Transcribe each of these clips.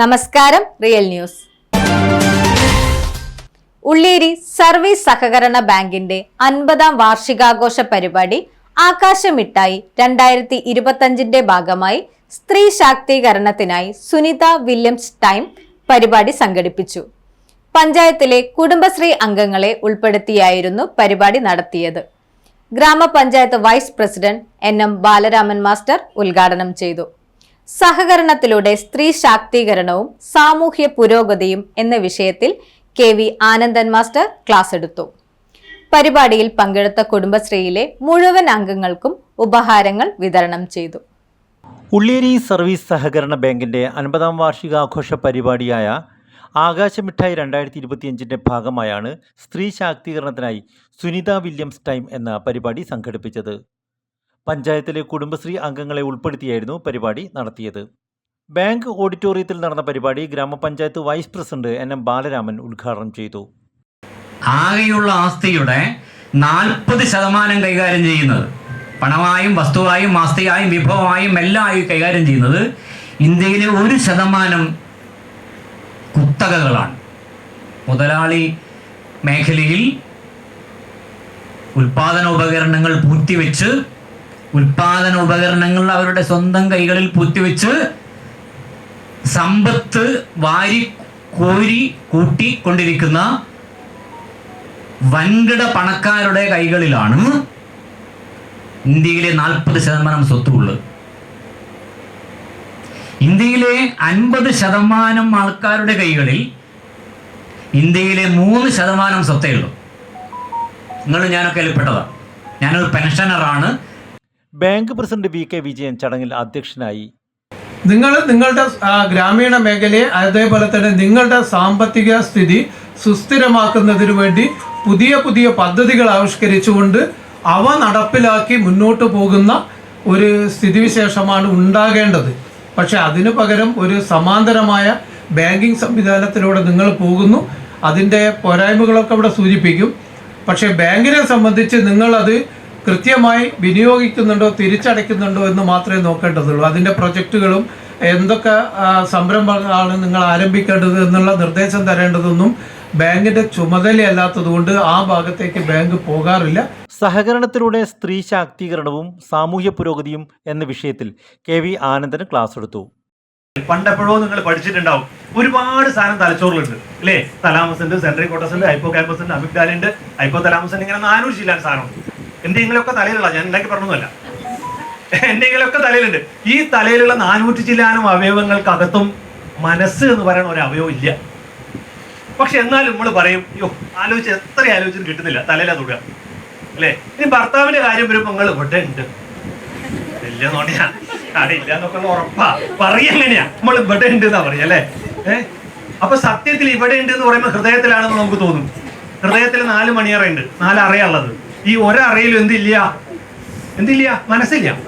നമസ്കാരം real news. Ulliyeri service സഹകരണ ബാങ്കിന്റെ അൻപതാം വാർഷികാഘോഷ പരിപാടി ആകാശമിട്ടായി രണ്ടായിരത്തി ഇരുപത്തഞ്ചിന്റെ ഭാഗമായി സ്ത്രീ ശാക്തീകരണത്തിനായി സുനിത വില്യംസ് ടൈം പരിപാടി സംഘടിപ്പിച്ചു. പഞ്ചായത്തിലെ കുടുംബശ്രീ അംഗങ്ങളെ ഉൾപ്പെടുത്തിയായിരുന്നു പരിപാടി നടത്തിയത്. ഗ്രാമപഞ്ചായത്ത് vice president N M Balaraman master ഉദ്ഘാടനം ചെയ്തു. സഹകരണത്തിലൂടെ സ്ത്രീ ശാക്തീകരണവും സാമൂഹ്യ പുരോഗതിയും എന്ന വിഷയത്തിൽ K V Anandan master class എടുത്തു. പരിപാടിയിൽ പങ്കെടുത്ത കുടുംബശ്രീയിലെ മുഴുവൻ അംഗങ്ങൾക്കും ഉപഹാരങ്ങൾ വിതരണം ചെയ്തു. ഉള്ളിയേരി സർവീസ് സഹകരണ ബാങ്കിന്റെ അൻപതാം വാർഷികാഘോഷ പരിപാടിയായ ആകാശമിഠായി രണ്ടായിരത്തി ഇരുപത്തിയഞ്ചിന്റെ ഭാഗമായാണ് സ്ത്രീ ശാക്തീകരണത്തിനായി സുനിത വില്യംസ് ടൈം എന്ന പരിപാടി സംഘടിപ്പിച്ചത്. പഞ്ചായത്തിലെ കുടുംബശ്രീ അംഗങ്ങളെ ഉൾപ്പെടുത്തിയായിരുന്നു പരിപാടി നടത്തിയത്. ബാങ്ക് ഓഡിറ്റോറിയത്തിൽ നടന്ന പരിപാടി ഗ്രാമപഞ്ചായത്ത് vice president N M Balaraman ഉദ്ഘാടനം ചെയ്തു. ആകെയുള്ള ആസ്തിയുടെ നാൽപ്പത് ശതമാനം കൈകാര്യം ചെയ്യുന്നത് പണമായും വസ്തുവായും ആസ്തിയായും വിഭവമായും എല്ലാം ആയി കൈകാര്യം ചെയ്യുന്നത് ഇന്ത്യയിലെ ഒരു ശതമാനം കുത്തകകളാണ്. മുതലാളി മേഖലയിൽ ഉൽപാദന ഉപകരണങ്ങൾ പൂഴ്ത്തിവെച്ച് ഉൽപാദന ഉപകരണങ്ങൾ അവരുടെ സ്വന്തം കൈകളിൽ പൂത്തിവെച്ച് സമ്പത്ത് വാരി കോരി കൂട്ടിക്കൊണ്ടിരിക്കുന്ന വൻകിട പണക്കാരുടെ കൈകളിലാണ് ഇന്ത്യയിലെ നാൽപ്പത് ശതമാനം സ്വത്തുള്ളത്. ഇന്ത്യയിലെ അൻപത് ശതമാനം ആൾക്കാരുടെ കൈകളിൽ ഇന്ത്യയിലെ മൂന്ന് ശതമാനം സ്വത്തേ ഉള്ളൂ. നിങ്ങൾ ഞാനൊക്കെ അതിൽപ്പെട്ടതാണ് ഞാനൊരു പെൻഷനറാണ് bank president V K Vijayan ചടങ്ങിൽ അധ്യക്ഷനായി. നിങ്ങൾ നിങ്ങളുടെ ഗ്രാമീണ മേഖലയെ അതേപോലെ തന്നെ നിങ്ങളുടെ സാമ്പത്തിക സ്ഥിതി സുസ്ഥിരമാക്കുന്നതിന് വേണ്ടി പുതിയ പുതിയ പദ്ധതികൾ ആവിഷ്കരിച്ചുകൊണ്ട് അവ നടപ്പിലാക്കി മുന്നോട്ട് പോകുന്ന ഒരു സ്ഥിതിവിശേഷമാണ് ഉണ്ടാകേണ്ടത്. പക്ഷെ അതിനു പകരം ഒരു സമാന്തരമായ ബാങ്കിങ് സംവിധാനത്തിലൂടെ നിങ്ങൾ പോകുന്നു. അതിന്റെ പോരായ്മകളൊക്കെ ഇവിടെ സൂചിപ്പിക്കും. പക്ഷേ ബാങ്കിനെ സംബന്ധിച്ച് നിങ്ങളത് കൃത്യമായി വിനിയോഗിക്കുന്നുണ്ടോ തിരിച്ചടയ്ക്കുന്നുണ്ടോ എന്ന് മാത്രമേ നോക്കേണ്ടതുള്ളൂ. അതിന്റെ പ്രൊജക്റ്റുകളും എന്തൊക്കെ സംരംഭങ്ങളാണ് നിങ്ങൾ ആരംഭിക്കേണ്ടത് എന്നുള്ള നിർദ്ദേശം തരേണ്ടതൊന്നും ബാങ്കിന്റെ ചുമതലയല്ലാത്തതുകൊണ്ട് ആ ഭാഗത്തേക്ക് ബാങ്ക് പോകാറില്ല. സഹകരണത്തിലൂടെ സ്ത്രീ ശാക്തീകരണവും സാമൂഹ്യ പുരോഗതിയും എന്ന വിഷയത്തിൽ കെ വി ആനന്ദന് ക്ലാസ് എടുത്തു. പണ്ടെപ്പോഴോ നിങ്ങൾ പഠിച്ചിട്ടുണ്ടാവും. ഒരുപാട് സാധനം തലച്ചോറിലുണ്ട്. അല്ലേ? തലാമസ് ഉണ്ട് സെൻട്രൽ കോട്ടസ് ഉണ്ട് ഹൈപ്പോ ക്യാമ്പസ് ഉണ്ട് അമിഗ്ഡാല ഉണ്ട്. ഹൈപ്പോ തലാമസ് ഉണ്ട് ഇങ്ങനെ നാനൂറ് ജില്ലാൻ സാധനമുണ്ട്. എന്തെങ്കിലുമൊക്കെ തലയിലുള്ള ഞാൻ ഉണ്ടാക്കി പറഞ്ഞൊന്നുമല്ല. എന്തെങ്കിലുമൊക്കെ തലയിലുണ്ട്. ഈ തലയിലുള്ള നാനൂറ്റി ചില്ലാനും അവയവങ്ങൾക്കകത്തും മനസ്സ് എന്ന് പറയുന്ന ഒരു അവയവം ഇല്ല. പക്ഷെ എന്നാലും നമ്മൾ പറയും അയ്യോ ആലോചിച്ച് എത്ര ആലോചിച്ചിട്ട് കിട്ടുന്നില്ല തലയിലാ തൊടുക. അല്ലേ? ഇനി ഭർത്താവിന്റെ കാര്യം വരുമ്പോൾ നിങ്ങൾ ഇവിടെ ഉണ്ട്. ഇല്ല നോണിയാ അവിടെ ഇല്ല എന്നൊക്കെ ഉറപ്പാ. നമ്മൾ ഇവിടെ ഉണ്ട് എന്നാ പറയാ അല്ലേ? ഏഹ് അപ്പൊ സത്യത്തിൽ ഇവിടെ ഉണ്ട് എന്ന് പറയുമ്പോൾ ഹൃദയത്തിലാണെന്ന് നമുക്ക് തോന്നും. ഹൃദയത്തിൽ നാല് മണിയറയുണ്ട് നാല് അറയുള്ളത് ഈ ഒരറയിലും എന്തില്ല? എന്തില്ല? മനസ്സില്ല.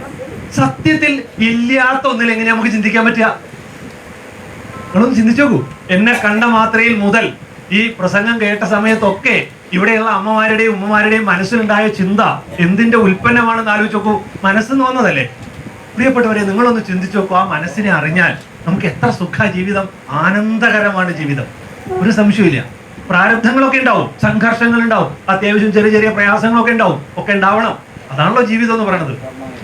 സത്യത്തിൽ ഇല്ലാത്ത ഒന്നിൽ എങ്ങനെ നമുക്ക് ചിന്തിക്കാൻ പറ്റുക? നിങ്ങളൊന്ന് ചിന്തിച്ചോക്കൂ എന്നെ കണ്ട മാത്രയിൽ മുതൽ ഈ പ്രസംഗം കേട്ട സമയത്തൊക്കെ ഇവിടെയുള്ള അമ്മമാരുടെയും ഉമ്മമാരുടെയും മനസ്സിലുണ്ടായ ചിന്ത എന്തിന്റെ ഉൽപ്പന്നമാണെന്ന് ആലോചിച്ച് നോക്കൂ. മനസ്സെന്ന് വന്നതല്ലേ? പ്രിയപ്പെട്ടവരെ നിങ്ങളൊന്ന് ചിന്തിച്ചു നോക്കൂ. ആ മനസ്സിനെ അറിഞ്ഞാൽ നമുക്ക് എത്ര സുഖ ജീവിതം ആനന്ദകരമാണ് ജീവിതം. ഒരു സംശയമില്ല പ്രാരബ്ധങ്ങളൊക്കെ ഉണ്ടാവും സംഘർഷങ്ങൾ ഉണ്ടാവും അത്യാവശ്യം ചെറിയ ചെറിയ പ്രയാസങ്ങളൊക്കെ ഉണ്ടാവും ഒക്കെ ഉണ്ടാവണം. അതാണല്ലോ ജീവിതം എന്ന് പറയുന്നത്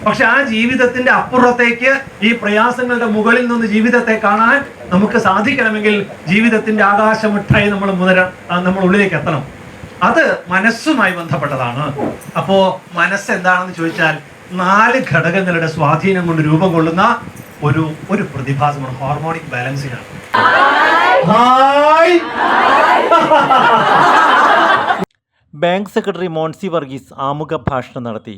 പക്ഷെ ആ ജീവിതത്തിന്റെ അപ്പുറത്തേക്ക് ഈ പ്രയാസങ്ങളുടെ മുകളിൽ നിന്ന് ജീവിതത്തെ കാണാൻ നമുക്ക് സാധിക്കണമെങ്കിൽ ജീവിതത്തിന്റെ ആകാശമുട്ടായി നമ്മൾ മുതല നമ്മൾ ഉള്ളിലേക്ക് എത്തണം. അത് മനസ്സുമായി ബന്ധപ്പെട്ടതാണ്. അപ്പോ മനസ്സ് എന്താണെന്ന് ചോദിച്ചാൽ നാല് ഘടകങ്ങളുടെ സ്വാധീനം കൊണ്ട് രൂപം കൊള്ളുന്ന ഒരു ഒരു പ്രതിഭാസമാണ് ഹോർമോണിക് ബാലൻസിംഗ് ആണ്. ബാങ്ക് സെക്രട്ടറി മോൻസി വർഗീസ് ആമുഖ ഭാഷണം നടത്തി.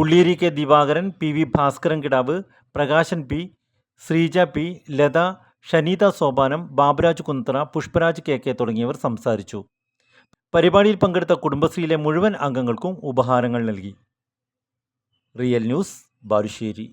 Ulliyeri K Divakaran P V Bhaskaran Kidavu Prakashan P Sreeja P Latha Shaneetha Sopanam Baburaj Kunthara Pushparaj K K തുടങ്ങിയവർ സംസാരിച്ചു. പരിപാടിയിൽ പങ്കെടുത്ത കുടുംബശ്രീയിലെ മുഴുവൻ അംഗങ്ങൾക്കും ഉപഹാരങ്ങൾ നൽകി. Real news Balussery.